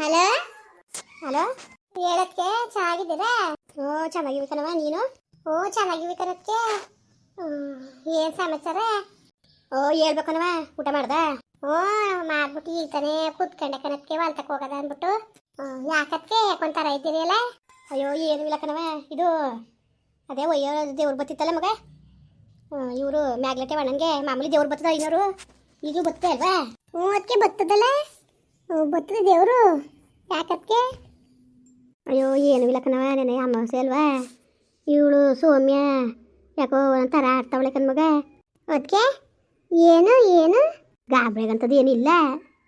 Hello? Hello? ಹೇಳಕ್ಕೆ ಚೆನ್ನಾಗಿದ್ದೀರಾ? ಓ ಚೆನ್ನಾಗಿವಿ ಕಣವ ನೀನು? ಓ ಚೆನ್ನಾಗಿವಿ ಕಣಕ್ಕೆ. ಏನು ಸಮಾಚಾರ? ಓ ಹೇಳ್ಬೇಕನವ ಊಟ ಮಾಡ್ದ? ಓ ಮಾಡ್ಬಿಟ್ಟು ಈಗ ತಾನೇ ಕೂತ್ಕೊಂಡೆ ಕಣಕ್ಕೆ ಹೊಲ್ತಕ್ಕೆ ಹೋಗದ ಅಂದ್ಬಿಟ್ಟು. ಹ್ಮ್, ಯಾಕಕ್ಕೆ ಯಾಕೊಂತಾರ ಇದ್ದೀರಿ ಅಲ್ಲ ಅಯ್ಯೋ ಏನು ಇಲ್ಲ ಕಣವ ಇದು ಅದೇ ಒಯ್ಯೋ ದೇವ್ರು ಬತ್ತಿತ್ತಲ್ಲ ಮಗ? ಇವರು ಮ್ಯಾಗ್ಲಟೆ ಒಣಂಗೆ ಮಾಮೂಲಿ ದೇವ್ರು ಬತ್ತದ ಇವರು ಈಗೂ ಬತ್ತೆ ಅಲ್ವಾ? ಹ್ಞೂ ಅದಕ್ಕೆ ಬತ್ತದಲ್ಲ? ಹ್ಞೂ ಬರ್ತದೆ ದೇವರು. ಯಾಕಕ್ಕೆ ಅಯ್ಯೋ, ಏನು ಇಲ್ಲ ಕಣವ ನೆನೆ ಅಲ್ವಾ? ಇವಳು ಸೌಮ್ಯ, ಯಾಕೋ ಒಂಥರ ಆಡ್ತಾವಳೆ ಕಣ್ಮಗ ಅದಕ್ಕೆ ಏನು ಏನು? ಗಾಬ್ರಿಗಂಥದ್ದು ಏನಿಲ್ಲ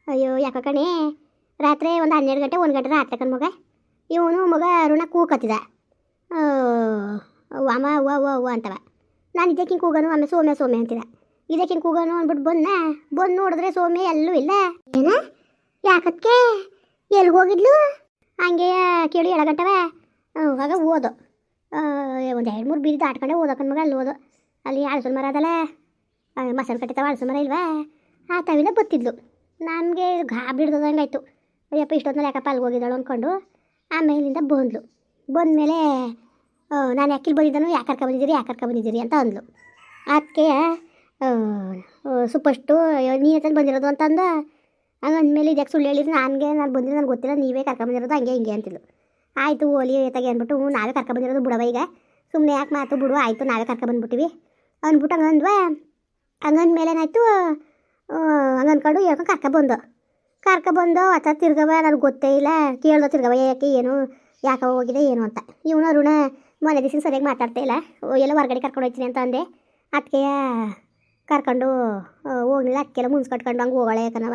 ಅಯ್ಯೋ, ಯಾಕೋ ಕಣೆ? ರಾತ್ರಿ ಒಂದು ಹನ್ನೆರಡು ಗಂಟೆ, ಒಂದು ಗಂಟೆ ರಾತ್ರಿ ಕಣ್ಮಗ ಇವನು ಮಗ ಅರುಣ ಕೂಕತ್ತಿದ. ಅಮ್ಮ ಅವ್ವ ಅವ್ವ ಅವ್ವ ಅಂತವ. ನಾನು ಇದಕ್ಕಿಂಗೆ ಕೂಗನು, ಆಮೇಲೆ ಸೋಮ್ಯ ಸೋಮ್ಯ ಅಂತಿದ. ಇದಕ್ಕಿಂಗೆ ಕೂಗನು ಅಂದ್ಬಿಟ್ಟು ಬಂದ ಬಂದು ನೋಡಿದ್ರೆ ಸೋಮ್ಯ ಎಲ್ಲೂ ಇಲ್ಲ. ಏನ? ಯಾಕಕ್ಕೆ ಎಲ್ಲಿ ಹೋಗಿದ್ಲು? ಹಂಗೆ ಕೇಳಿ ಎಳಗಂಟವ. ಹಾಗೆ ಓದು. ಒಂದು ಎರಡು ಮೂರು ಬೀದಿ ದಾಟ್ಕೊಂಡೆ ಓದೋಕನ್ ಮಗ, ಅಲ್ಲಿ ಓದು. ಅಲ್ಲಿ ಹಳಸಲ್ ಮರ ಅದಲ್ಲ. ಮಸಾಲೆ ಕಟ್ಟಿತಾವ ಹಳಸಲ್ ಮರ ಇಲ್ವಾ? ಆ ತವಿನ ಬತ್ತಿದ್ಲು. ನಮಗೆ ಆಯಿತು ಅಯ್ಯಪ್ಪ ಇಷ್ಟೊತ್ತಲ್ಲಿ ಯಾಕಪ್ಪ ಅಲ್ಲಿಗೆ ಹೋಗಿದ್ದಾಳು ಅಂದ್ಕೊಂಡು ಆಮೇಲಿಂದ ಬಂದ್ಲು. ಬಂದಮೇಲೆ ನಾನು ಯಾಕಿಲ್ಲಿ ಬಂದಿದ್ದನು, ಯಾಕೆ ಕರ್ಕೊ ಬಂದಿದ್ದೀರಿ, ಯಾಕೆ ಬಂದಿದ್ದೀರಿ ಅಂತ ಅಂದ್ಲು. ಅದಕ್ಕೆ ಸುಪ್ಪಷ್ಟು ನೀ ಹತ್ರ ಬಂದಿರೋದು ಅಂತ ಅಂದ ಹಂಗಂದ್ಮೇಲೆ ಇದಕ್ಕೆ ಸುಳ್ಳು ಹೇಳಿದ್ರು? ನನಗೆ ನಾನು ಬಂದಿಲ್ಲ ನನಗೆ ಗೊತ್ತಿಲ್ಲ. ನೀವೇ ಕರ್ಕೊಂಬಂದಿರೋದು ಹಂಗೆ ಹಿಂಗೆ ಅಂತಿದ್ಲು. ಆಯಿತು ಓಲಿ ಏತಾಗೆ ಅಂದ್ಬಿಟ್ಟು, ಹ್ಞೂ, ನಾವೇ ಕರ್ಕೊ ಬಂದಿರೋದು ಬಿಡವ ಈಗ. ಸುಮ್ಮನೆ ಯಾಕೆ ಮಾತು ಬಿಡು, ಆಯಿತು, ನಾವೇ ಕರ್ಕೊಂಬಂದ್ಬಿಟ್ಟಿವಿ ಅಂದ್ಬಿಟ್ಟು ಹಂಗಂದ್ವಾ ಹಂಗಂದ್ಮೇಲೆ ಏನಾಯಿತು? ಹಂಗೆ ಅಂದ್ಕೊಂಡು ಹೇಳ್ಕೊಂಡು ಕರ್ಕೊಬಂದು ಕರ್ಕೊಬಂದು ಕರ್ಕೊ ಬಂದು ಅತ್ತ ತಿರ್ಗವ ನನಗೆ ಗೊತ್ತೇ ಇಲ್ಲ. ಕೇಳ್ದ ತಿರ್ಗವ ಯಾಕೆ, ಏನು, ಯಾಕೆ ಹೋಗಿದೆ, ಏನು ಅಂತ. ಇವನು ಅರುಣ ಮೊನ್ನೆ ದಿವಸ ಸರಿಯಾಗಿ ಮಾತಾಡ್ತಾ ಇಲ್ಲ. ಎಲ್ಲ ಹೊರಗಡೆ ಕರ್ಕೊಂಡು ಹೋಗ್ತೀನಿ ಅಂತ ಅಂದೆ. ಅದಕ್ಕೆ ಕರ್ಕೊಂಡು ಹೋಗ್ಲಿಲ್ಲ. ಅದಕ್ಕೆಲ್ಲ ಮುನ್ಸ್ಕಟ್ಕೊಂಡು ಹಂಗೆ ಹೋಗೋಳೆ ಯಾಕನವ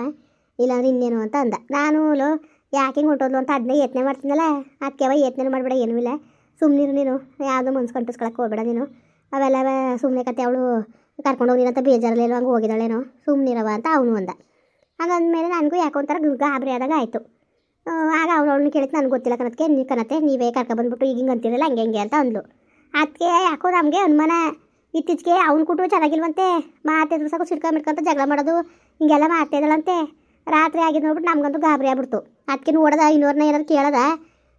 ಇಲ್ಲಾಂದ್ರೆ ಇನ್ನೇನು ಅಂತ ಅಂದ. ನಾನು ಲೋ, ಯಾಕೆ ಹೊಂಟೋದ್ಲು ಅಂತ ಅದನ್ನೇ ಯತ್ನೆ ಮಾಡ್ತೀನಲ್ಲ ಅದಕ್ಕೆವ ಯತ್ನೆ ಮಾಡಬೇಡ, ಏನೂ ಇಲ್ಲ. ಸುಮ್ಮನಿರು ನೀನು, ಯಾವುದೋ ಮನ್ಸು ಕಂಟಿಸ್ಕೊಳಕ್ಕೆ ಹೋಗ್ಬೇಡ ನೀನು. ಅವೆಲ್ಲ ಸುಮ್ಮನೆ ಕತೆ ಅವಳು ಕರ್ಕೊಂಡು ಹೋಗಿನಂತ ಬೇಜಾರಲ್ಲೇನೋ ಹಂಗೆ ಹೋಗಿದ್ದಾಳೇನೋ. ಸುಮ್ಮನಿರವ ಅಂತ ಅವನು ಅಂದ. ಹಂಗಂದ್ಮೇಲೆ ನನಗೂ ಯಾಕೋ ಒಂಥರ ಗಾಬರಿ ಆದಾಗ ಆಯಿತು. ಆಗ ಅವಳು ಅವಳನ್ನ ಕೇಳಿದ್ ನನಗೆ ಗೊತ್ತಿಲ್ಲ ಕನತ್ಕೆ ನೀ ಕನತೆ ನೀವೇ ಕರ್ಕೊಬಂದ್ಬಿಟ್ಟು ಈಗ ಹಿಂಗೆ ಅಂತಿರಲ್ಲ, ಹಂಗೆ ಹಿಂಗೆ ಅಂತ ಅಂದ್ಲು. ಅದಕ್ಕೆ ಯಾಕೋ ನಮಗೆ ಅನುಮಾನ ಇತ್ತೀಚೆಗೆ ಅವ್ನು ಕುಟುಂಬ ಚೆನ್ನಾಗಿಲ್ವಂತೆ ಮಾತಾಡಿದ್ರು ಸಾಕು ಸಿಡ್ಕ ಮಿಡ್ಕೊಂತ ಜಗಳ ಮಾಡೋದು, ಹಿಂಗೆಲ್ಲ ಮಾಡ್ತಾ ಇದ್ದಾಳಂತೆ. ರಾತ್ರಿ ಆಗಿದ್ ನೋಡ್ಬಿಟ್ಟು ನಮ್ಗಂತೂ ಗಾಬರಿ ಆಗ್ಬಿಡ್ತು. ಅದಕ್ಕೆ ನೋಡದ ಐನೂರನ್ನ ಏನಾದ್ರು ಕೇಳದ?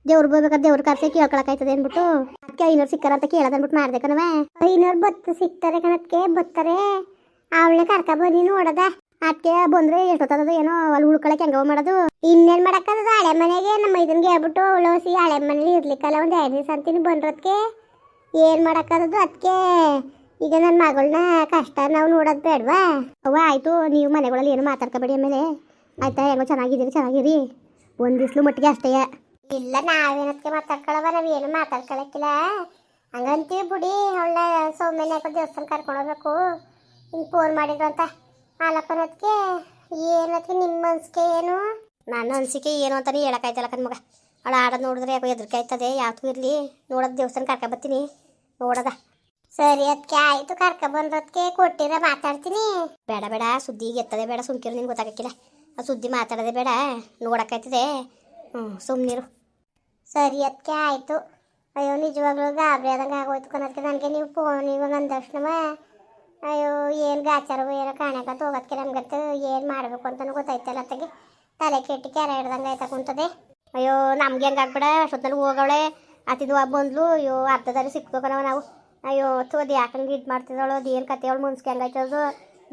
ದೇವ್ರು ಬರ್ಬೇಕಾದ್ರೆ ದೇವ್ರ ಕರ್ಸಿ ಕೇಳ್ಕೊಳಕಾಯ್ತದೆ ಅಂದ್ಬಿಟ್ಟು. ಅದಕ್ಕೆ ಐನೂರು ಸಿಕ್ಕಾರ ಅಂತ ಕೇಳದ ಅಂದ್ಬಿಟ್ಟು ಮಾಡ್ದೆ ಕಣವ ಐನೂರು ಬತ್ತು ಸಿಗ್ತಾರೆ ಕಣಕ್ಕೆ ಬತ್ತಾರೆ. ಅವಳೆ ಕರ್ಕ ಬನ್ನಿ ನೋಡದ. ಅದಕ್ಕೆ ಬಂದ್ರೆ ಎಷ್ಟೊತ್ತದ ಏನೋ ಅಲ್ಲಿ ಉಳ್ಕೊಳಕ್ ಹೆಂಗವ ಮಾಡೋದು? ಇನ್ನೇನ್ ಮಾಡಕ್ಕದ ಹಳೆ ಮನೆಗೆ ನಮ್ಮ ಇದನ್ಗೆ ಹೇಳ್ಬಿಟ್ಟು ಉಳೋಸಿ ಹಳೆ ಮನೇಲಿ ಇರ್ಲಿಕ್ಕಲ್ಲ ಒಂದ್ ಎರಡು ದಿವಸ ಅಂತೀನಿ ಬಂದ್ರದ್ಕೆ ಏನ್ ಮಾಡಕ್ಕದದು ಅದಕ್ಕೆ ಈಗ ನನ್ನ ಮಗಳನ್ನ ಕಷ್ಟ ನಾವು ನೋಡೋದು ಬೇಡವಾ? ಅವ್ವ, ಆಯ್ತು, ನೀವು ಮನೆಗಳಲ್ಲಿ ಏನು ಮಾತಾಡ್ಕೋಬೇಡಿ ಆಮೇಲೆ. ಆಯ್ತಾ ಹೆಂಗೋ ಚೆನ್ನಾಗಿದ್ದೀರಿ ಚೆನ್ನಾಗಿರಿ. ಒಂದು ದಿವ್ಸಲು ಮಟ್ಟಿಗೆ ಅಷ್ಟೇ. ಇಲ್ಲ ನಾವೇನಕ್ಕೆ ಮಾತಾಡ್ಕೊಳ್ಳವ ನಾವು ಏನು ಮಾತಾಡ್ಕೊಳಕ್ಕಿಲ್ಲ. ಹಂಗಂತೀವಿ ಬಿಡಿ ಅವಳ ಸೌಮ್ಯನ ಯಾಕೋ ದೇವಸ್ಥಾನ ಕರ್ಕೊಂಡು ಹೋಗ್ಬೇಕು. ಹಿಂಗೆ ಫೋನ್ ಮಾಡಿದ್ರು ಅಂತ. ಆಲಪ್ಪನದಕ್ಕೆ ಏನದಕ್ಕೆ ನಿಮ್ಮ ಅನ್ಸಿಕೆ ಏನು? ನನ್ನ ಅನಿಸಿಕೆ ಏನು ಅಂತಾನೆ ಹೇಳಕ್ಕಾಯ್ತಲ್ಲ ಕಣ್ಮಗ ಅವಳು ಆಡೋದು ನೋಡಿದ್ರೆ ಯಾಕೋ ಹೆದರಿಕೆ ಆಯ್ತದೆ ಯಾವತ್ತೂ ಇರಲಿ. ನೋಡೋದು ದೇವಸ್ಥಾನ ಕರ್ಕೊಬತ್ತೀನಿ ನೋಡದ. ಸರಿ ಅದಕ್ಕೆ ಆಯಿತು ಕರ್ಕೊಬಂದದಕ್ಕೆ ಕೊಟ್ಟಿರ ಮಾತಾಡ್ತೀನಿ. ಬೇಡ ಬೇಡ ಸುದ್ದಿ ಎತ್ತದೆ ಬೇಡ ಸುಮ್ಕಿರು ನಿನ್ಗೆ ಗೊತ್ತಾಗಕ್ಕಿಲ್ಲ. ಆ ಸುದ್ದಿ ಮಾತಾಡೋದೇ ಬೇಡ, ನೋಡಕ್ಕಾಯ್ತದೆ. ಹ್ಞೂ ಸುಮ್ಮನಿರು ಸರಿ, ಅದಕ್ಕೆ ಆಯಿತು. ಅಯ್ಯೋ, ನಿಜವಾಗ್ಲೂ ಗಾಬರಿ ಆದಂಗೆ ಆಗೋಯ್ತು ಕಣಕ್ಕೆ. ನನಗೆ ನೀವು ಫೋನ್ ಇವಾಗ ಅಂದಕ್ಷಣವ ಅಯ್ಯೋ, ಏನು ಗಾಚಾರವು ಏನೋ ಕಾಣಕಂತ ಹೋಗೋದಕ್ಕೆ ನಮ್ಗತ್ತು ಏನು ಮಾಡಬೇಕು ಅಂತಲೂ ಗೊತ್ತಾಯ್ತಲ್ಲ ಅತ್ತಗೆ. ತಲೆ ಕೆಟ್ಟು ಕೆರೆ ಹಿಡ್ದಂಗೆ ಆಯ್ತಾ ಕುಂತದೆ ಅಯ್ಯೋ, ನಮ್ಗೆ ಹೆಂಗೆ ಆಗ್ಬೇಡ, ಅಷ್ಟೊತ್ತಲ್ಲಿ ಹೋಗೋಳೆ ಅತಿದು ಬಂದ್ಲು, ಅಯ್ಯೋ, ಅರ್ಧದಲ್ಲಿ ಸಿಕ್ಬೇಕನವ ನಾವು. ಅಯ್ಯೋ ಅದು ಯಾಕಂಗೆ ಇದು ಮಾಡ್ತಿದ್ದಾಳು ಅದು ಏನು ಕತೆ ಅವಳು ಮುನ್ಸ್ಕೆ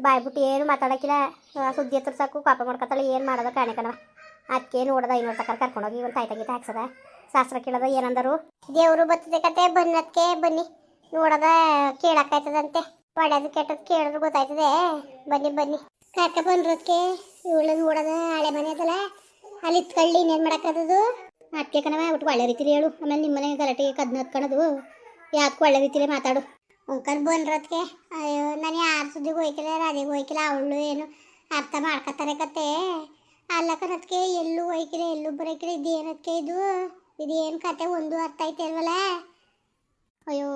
ಬಾಯ್ಬಿಟ್ಟು ಏನು ಮಾತಾಡೋಕ್ಕಿಲ್ಲ. ಆ, ಸುದ್ದಿ ಹತ್ರ ಸಾಕು ಕಾಪ ಮಾಡ್ಕೊತಾಳೆ, ಏನು ಮಾಡೋದು ಕಣವ ಅದಕ್ಕೆ ನೋಡದ ಐನೂರು ತಕ್ಕ ಕರ್ಕೊಂಡೋಗಿ ಒಂದು ತಾಯ್ತಂಗಿ ಹಾಕ್ಸದ. ಶಾಸ್ತ್ರ ಕೇಳದ ಏನಂದರು? ದೇವರು ಬರ್ತದೆ ಕತೆ ಬನ್ನದಕ್ಕೆ ಬನ್ನಿ. ನೋಡದ ಕೇಳಕ್ಕಾಯ್ತದಂತೆ. ಒಳ್ಳೇದು ಕೆಟ್ಟದ್ದು ಕೇಳಿದ್ರು ಗೊತ್ತಾಯ್ತದೆ. ಬನ್ನಿ ಬನ್ನಿ. ಕರ್ಕ ಬಂದ್ರದಕ್ಕೆ ಇವಳು ನೋಡದ ಹಳೆ ಮನೆ ಅದಲ್ಲ. ಅಲ್ಲಿ ಇತ್ಕೊಳ್ಳಿ ಇನ್ನೇನು ಮಾಡಕ್ಕದದು ಅದಕ್ಕೆ ಕಣವ ಒಟ್ಟು ಒಳ್ಳೆ ರೀತಿಲಿ ಹೇಳು. ಆಮೇಲೆ ನಿಮ್ಮ ಮನೆ ಗಲಾಟೆಗೆ ಕದ್ನ ಹತ್ಕೊಳ್ಳೋದು ಯಾವ್ದಕ್ಕೂ ಒಳ್ಳೆ ರೀತಿಲಿ ಮಾತಾಡು. ಅಂಕಲ್ ಬಂದ್ರದಕ್ಕೆ ಅಯ್ಯೋ ನಾನು ಯಾರು ಸುದ್ದಿಗೆ ಹೋಯ್ಕಿಲ್ಲ, ರಾಧಿಗೆ ಹೋಯ್ಕಿಲ್ಲ, ಅವಳು ಏನು ಅರ್ಥ ಮಾಡ್ಕೊತಾರೆ ಕತೆ. ಅಲ್ಲ ಕಣದಕ್ಕೆ ಎಲ್ಲೂ ಹೋಯ್ಕಿಲ್ಲ, ಎಲ್ಲೂ ಬರೋಕಿಲ್ಲ ಇದೇನದಕ್ಕೆ ಇದು? ಇದೇನು ಕತೆ? ಒಂದು ಅರ್ಥ ಐತೆ ಅಲ್ವಲ್ಲ ಅಯ್ಯೋ,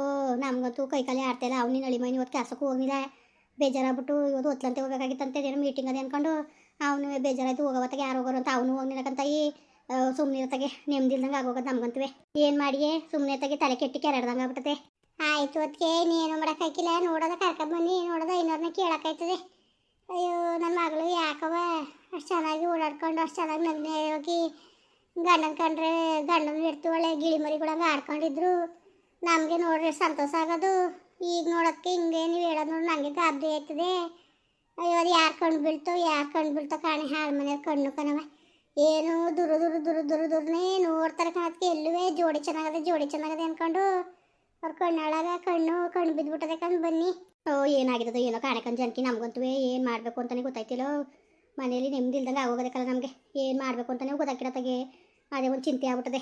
ನಮ್ಗಂತೂ ಕೈ ಆಡ್ತಾ ಆಡ್ತಾಯಿಲ್ಲ ಅವ್ನಿ ನಳಿ ಮೈನಿ ಇವತ್ತು ಕೆಲಸಕ್ಕೂ ಹೋಗಿಲ್ಲ ಬೇಜಾರಾಗ್ಬಿಟ್ಟು ಇವತ್ತು ಹೊತ್ಲಂತೆ ಅಂತ ಏನೋ ಮೀಟಿಂಗ್ ಅದೇ ಅಂದ್ಕೊಂಡು ಅವನು ಬೇಜಾರಾಯ್ತು, ಹೋಗೋವತ್ತಾಗ ಯಾರು ಹೋಗೋರು ಅಂತ ಅವನು ಹೋಗ್ನಿರಕಂತ ಈ ಸುಮ್ಮನೆ ತಗೆ ನೆಮ್ಮದಿಲ್ದಂಗೆ ಆಗೋಗೋದು ನಮ್ಗಂತವೆ. ಏನು ಮಾಡಿಯೇ? ಸುಮ್ಮನೆ ತಗೆ ತಲೆ ಕೆಟ್ಟಿ ಕೆರಡ್ದಂಗೆ ಆಗ್ಬಿಟ್ಟತೆ. ಆಯ್ತು ಅದಕ್ಕೆ ನೀನು ಮಾಡೋಕ್ಕಾಗಿಲ್ಲ ನೋಡೋದ ಕರ್ಕೊಂಡ್ ಬನ್ನಿ. ನೋಡೋದ ಇನ್ನೊರ್ನ ಕೇಳೋಕ್ಕಾಯ್ತದೆ. ಅಯ್ಯೋ ನನ್ನ ಮಗಳು ಯಾಕವ ಅಷ್ಟು ಚೆನ್ನಾಗಿ ಓಡಾಡ್ಕೊಂಡು, ಅಷ್ಟು ಚೆನ್ನಾಗಿ ನಗ್ನೆ ಹೋಗಿ ಗಂಡನ ಕಂಡ್ರೆ ಗಂಡನ ಹಿಡ್ತು ಒಳ್ಳೆ ಗಿಳಿ ಆಡ್ಕೊಂಡಿದ್ರು. ನಮಗೆ ನೋಡ್ರಿ ಸಂತೋಷ ಆಗೋದು. ಈಗ ನೋಡೋಕ್ಕೆ ಹಿಂಗೆ ನೀವು ಹೇಳೋದು ನೋಡಿ ನನಗೆ ಗಾಬರಿ ಆಯ್ತದೆ. ಅಯ್ಯೋ, ಅದು ಯಾರು ಕಣ್ಣು ಬೀಳ್ತೋ, ಯಾರು ಕಣ್ಣು ಬೀಳ್ತೋ ಕಾಣೆ ಹಾಳು ಮನೆಯವ್ರು ಕಣ್ಣು ಕಣವ ಏನು ದುರು ದುರು ದುರು ದುರು ದುರ್ನೇ ನೋಡ್ತಾರೆ ಕಾಣೋದಕ್ಕೆ ಎಲ್ಲುವೇ ಜೋಡಿ ಚೆನ್ನಾಗದೆ ಜೋಡಿ ಚೆನ್ನಾಗದೆ ಅನ್ಕೊಂಡು ಅವ್ರ ಕಣ್ಣೊಳಗ ಕಣ್ಣು ಕಣ್ಣು ಬಿದ್ದುಬಿಟ್ಟದೆ ಕಣ್ಣು ಬನ್ನಿ. ಓ ಏನಾಗಿರೋದು ಏನೋ ಕಾಣಕಂಡು ಜನಕ್ಕೆ ನಮಗಂತೂ ಏನು ಮಾಡಬೇಕು ಅಂತಲೇ ಗೊತ್ತಾಯ್ತಿಲ್ಲೋ. ಮನೇಲಿ ನೆಮ್ಮದಿ ಇಲ್ದಂಗೆ ಆಗೋಗೋದಕ್ಕಲ್ಲ ನಮಗೆ. ಏನು ಮಾಡಬೇಕು ಅಂತಲೇ ಗೊತ್ತಾಗಿರತ್ತಾಗೆ ಅದೇ ಒಂದು ಚಿಂತೆ ಆಗ್ಬಿಟ್ಟದೆ.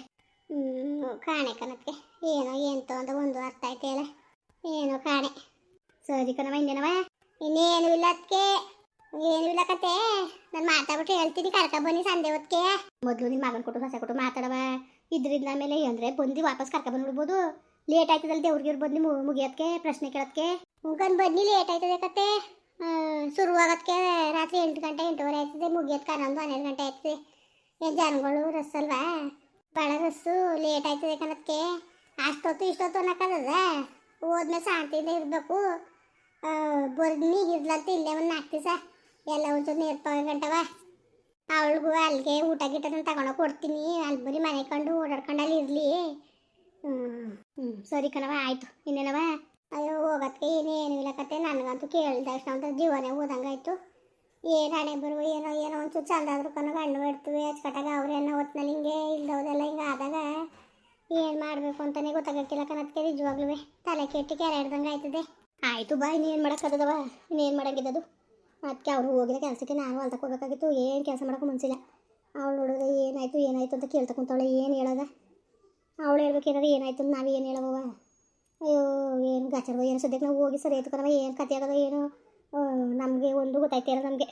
ಹ್ಞೂ ಕಾಣೆ ಏನೋ ಏನು ಅಂತ ಒಂದು ಅರ್ಥ ಆಯ್ತಲ್ಲ ಏನೋ ಕಾಣೆ. ಸರಿ ಕಣವ ಇನ್ನೇನವ ಇನ್ನೇನು ಇಲ್ಲ ಅದಕ್ಕೆ ಏನು ಇಲ್ಲ ಕತೆ. ನಾನು ಮಾತಾಡ್ಬಿಟ್ಟು ಹೇಳ್ತೀನಿ ಕರ್ಕ ಬನ್ನಿ ಸಂಜೆ ಹೊತ್ತಿಗೆ. ಮೊದಲು ನಿನ್ನ ಮಗನ ಕೊಟ್ಟು ಹೊಸ ಕೊಟ್ಟು ಮಾತಾಡವ ಇದ್ರಿಂದ ಮೇಲೆ ಅಂದರೆ ಬಂದು ವಾಪಸ್ ಕರ್ಕ ಬಂದ್ಬಿಡ್ಬೋದು. ಲೇಟ್ ಆಯ್ತದಲ್ಲ ದೇವ್ರಿಗೆ ಬಂದು ಮುಗಿಯೋದಕ್ಕೆ ಪ್ರಶ್ನೆ ಕೇಳೋದಕ್ಕೆ ಮುಗನ್ ಬನ್ನಿ ಲೇಟ್ ಆಯ್ತದೆ ಕತೆ ಶುರುವಾಗೋದಕ್ಕೆ ರಾತ್ರಿ ಎಂಟು ಗಂಟೆ, ಎಂಟೂವರೆ ಆಯ್ತದೆ ಮುಗಿಯೋದಕ್ಕೆ ಹನ್ನೊಂದು, ಹನ್ನೆರಡು ಗಂಟೆ ಆಯ್ತದೆ. ಏನು ಜನಗಳು, ರಸ್ ಅಲ್ವಾ? ಭಾಳ ರಸ್ಸು, ಲೇಟ್ ಆಯ್ತದೆ ಕಣಕ್ಕೆ ಅಷ್ಟೊತ್ತು ಇಷ್ಟೊತ್ತು ಅನ್ನಕ್ಕದ ಹೋದ್ಮೇಲೆ ಶಾಂತಿಯಿಂದ ಇರಬೇಕು. ಬನ್ನಿ ಇರ್ಲಂತ ಇಲ್ಲೇ ಒಂದು ನಾಲ್ಕು ದಿವಸ. ಎಲ್ಲ ಒಂಚೂರು ನೀರು ಗಂಟವ. ಅವಳಿಗೂ ಅಲ್ಲಿಗೆ ಊಟ ಗಿಟ್ಟನ ತಗೊಂಡೋಗಿ ಕೊಡ್ತೀನಿ. ಅಲ್ಲಿ ಬರೀ ಮನೆ ಕಂಡು ಓಡಾಡ್ಕೊಂಡು ಅಲ್ಲಿ ಇರಲಿ. ಹ್ಞೂ ಸರಿ ಕಣವ ಆಯಿತು. ಇನ್ನೇನವ ಅಯ್ಯೋ ಹೋಗೋದಕ್ಕೆ ಏನೇನು ಇಲ್ಲ ಕತೆ. ನನಗಂತೂ ಕೇಳಿದ ಅಂತ ಜೀವನೇ ಓದಂಗಾಯ್ತು ಏನು ಹಣೆ ಬರುವ ಏನೋ ಏನೋ ಒಂಚೂರು ಚಂದ ಆದ್ರೂ ಕಣ. ಗಂಡು ಬಿಡ್ತೀವಿ ಅಚ್ಚುಕಟ್ಟಾಗ ಅವ್ರೇನೋ ಹೊತ್ತಿನ ಹಿಂಗೆ ಇಲ್ದವ್ದೆಲ್ಲ ಹಿಂಗೆ ಆದಾಗ ಏನು ಮಾಡಬೇಕು ಅಂತಲೇ ಗೊತ್ತಾಗಕ್ಕಿಲ್ಲ ಕಣಕ್ಕೆ ನಿಜವಾಗ್ಲೂ ತಲೆ ಕೆಟ್ಟಿ ಕೆರೆ ಹಿಡ್ದಂಗೆ ಆಯ್ತದೆ. ಆಯಿತು ಬಾ, ಇನ್ನೇನು ಮಾಡೋಕ್ಕಾಗದವ ಇನ್ನೇನು ಮಾಡೋಂಗಿದ್ದದು? ಅದಕ್ಕೆ ಅವ್ರು ಹೋಗಿರೋ ಕೆಲಸಕ್ಕೆ ನಾನು ಹೊಲ್ದಕ್ಕೆ ಹೋಗಬೇಕಾಗಿತ್ತು. ಏನು ಕೆಲಸ ಮಾಡೋಕೆ ಮನಸ್ಸಿಲ್ಲ ಅವಳು ನೋಡಿದ್ರೆ ಏನಾಯಿತು ಏನಾಯಿತು ಅಂತ ಕೇಳ್ತಾ ಏನು ಹೇಳೋದ? ಅವಳು ಹೇಳ್ಬೇಕೇನಾದ್ರೆ ಏನಾಯ್ತು ನಾವು ಏನು ಹೇಳವ ಅಯ್ಯೋ, ಏನು ಗಚ್ಚರ್ವ ಏನು ಸದ್ಯಕ್ಕೆ ನಾವು ಹೋಗಿ ಸರಿ ಆಯ್ತು ಕಣವ ಏನು ಕತೆ ಆಗದ, ಏನು? ನಮಗೆ ಒಂದು ಗೊತ್ತಾಯ್ತಿಲ್ಲ ನಮಗೆ.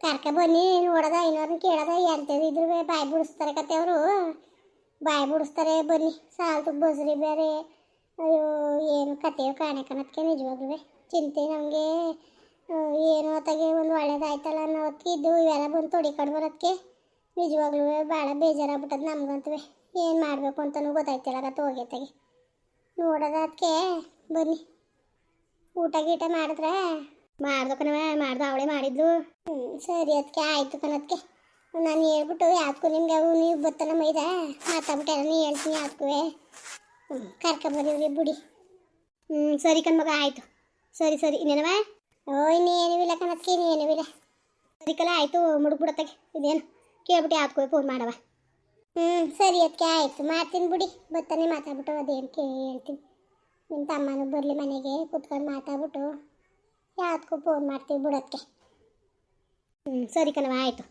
ಕರ್ಕ ಬನ್ನಿ ನೋಡೋದ ಇನ್ನೋರ್ನ ಕೇಳೋದ ಎಂಥದ್ದು ಇದ್ರು ಬಾಯಿ ಬಿಡಿಸ್ತಾರೆ ಕತೆ ಅವರು. ಬಾಯಿ ಬಿಡಿಸ್ತಾರೆ, ಬನ್ನಿ, ಸಾಲ್ತು ಬಸ್ರಿ ಬೇರೆ. ಅಯ್ಯೋ, ಏನು ಕತೆಯೋ ಕಾಣೆ ಕಣಕ್ಕೆ ನಿಜವಾಗ್ಲೂ ಚಿಂತೆ ನಮಗೆ. ಏನು ಹೊತ್ತಾಗೆ ಒಂದು ಒಳ್ಳೇದಾಯ್ತಲ್ಲ ಅನ್ನೋ ಹೊತ್ತಿಗೆ ಇದ್ದು ಇವೆಲ್ಲ ಬಂದು ತೊಡಿಕೊಂಡು ಬರೋದಕ್ಕೆ ನಿಜವಾಗ್ಲೂ ಭಾಳ ಬೇಜಾರಾಗ್ಬಿಟ್ಟದ ನಮ್ಗಂತೂ ಏನು ಮಾಡಬೇಕು ಅಂತಲೂ ಗೊತ್ತಾಯ್ತಿಲ್ಲ ಹೋಗೈತಾಗೆ ನೋಡೋದ ಅದಕ್ಕೆ, ಬನ್ನಿ. ಊಟ ಗೀಟ ಮಾಡಿದ್ರೆ ಮಾಡ್ದು ಕಣವ ಮಾಡ್ದು ಅವಳೇ ಮಾಡಿದ್ಲು. ಹ್ಞೂ ಸರಿ ಅದಕ್ಕೆ ಆಯಿತು ಕಣದಕ್ಕೆ ನಾನು ಹೇಳ್ಬಿಟ್ಟು ಯಾವ್ದಕ್ಕೂ ನಿಮ್ಗೆ ಅವು ನೀವು ಬತ್ತಲ್ಲ ಮೈದ ಮಾತಾಡ್ಬಿಟ್ಟೆ ನೀ ಹೇಳ್ತೀನಿ ಯಾವ್ದಕ್ಕೂ. ಹ್ಞೂ ಕರ್ಕೊಂಬರಿವ್ರಿ ಬಿಡಿ. ಹ್ಞೂ ಸರಿ ಕಣ್ಮಗ ಆಯಿತು. ಸರಿ ಸರಿ. ಇನ್ನೇನವ ಓ ಇನ್ನೇನು ಇಲ್ಲ ಕಣದಕ್ಕೆ ಇನ್ನೇನು ಇಲ್ಲ. ಸರಿ ಕಲ ಆಯಿತು ಮುಡುಗ್ಬಿಡತ್ತಾಗೆ ಇದೇನು? ಕೇಳ್ಬಿಟ್ಟು ಯಾವ್ದಕ್ಕೂ ಫೋನ್ ಮಾಡವ ಹ್ಞೂ ಸರಿ ಅದಕ್ಕೆ ಆಯ್ತು. ಮಾಡ್ತೀನಿ ಬಿಡಿ. ಬತ್ತಾನೆ ಮಾತಾಡ್ಬಿಟ್ಟು ಅದೇನು ಕೇ ಹೇಳ್ತೀನಿ. ನಿಮ್ಮ ತಮ್ಮನೂ ಬರಲಿ ಮನೆಗೆ, ಕುತ್ಕೊಂಡು ಮಾತಾಡ್ಬಿಟ್ಟು ಯಾವ್ದಕ್ಕೂ ಫೋನ್ ಮಾಡ್ತೀವಿ ಬಿಡೋದಕ್ಕೆ ಹ್ಞೂ ಸರಿ ಕಣವ ಆಯಿತು.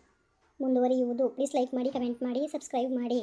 ಮುಂದುವರಿಯುವುದು. ಪ್ಲೀಸ್ ಲೈಕ್ ಮಾಡಿ ಕಮೆಂಟ್ ಮಾಡಿ ಸಬ್ಸ್ಕ್ರೈಬ್ ಮಾಡಿ.